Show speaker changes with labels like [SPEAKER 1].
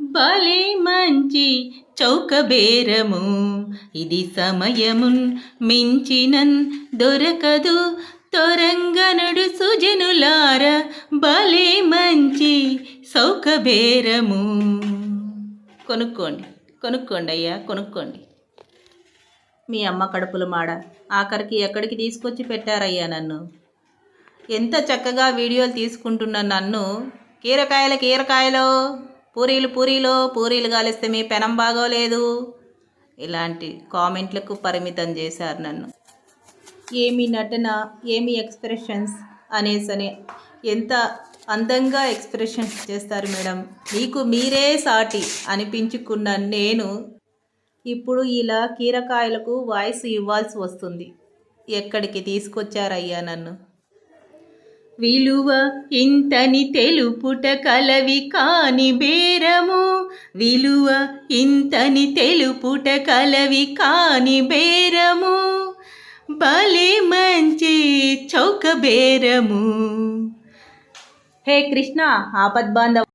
[SPEAKER 1] భలే మంచి చౌకబేరము ఇది సమయమున్ మించినన్ దొరకదు. తొరంగనుడు సుజనులార భలే మంచి సౌకబేరము కొనుక్కోండి కొనుక్కోండి అయ్యా కొనుక్కోండి. మీ అమ్మ కడుపులు మాడ. ఆఖరికి ఎక్కడికి తీసుకొచ్చి పెట్టారయ్యా నన్ను? ఎంత చక్కగా వీడియోలు తీసుకుంటున్న నన్ను? కీరకాయల కీరకాయలో. పూరీలు పూరీలో పూరీలు కాలిస్తే మీ పెనం బాగోలేదు. ఇలాంటి కామెంట్లకు పరిమితం చేశారు నన్ను. ఏమి నటన ఏమి ఎక్స్ప్రెషన్స్ అనేసని ఎంత అందంగా ఎక్స్ప్రెషన్స్ చేస్తారు మేడం. మీకు మీరే సాటి అనిపించుకున్న నేను ఇప్పుడు ఇలా కీరకాయలకు వాయిస్ ఇవ్వాల్సి వస్తుంది. ఎక్కడికి తీసుకొచ్చారయ్యా నన్ను? విలువ ఇంతని తెలుపుట కలవి కాని బేరము. విలువ ఇంతని తెలుపుట కలవి కాని బేరము. భలే మంచి చౌక బేరము. హే కృష్ణ ఆపద్బాంధవ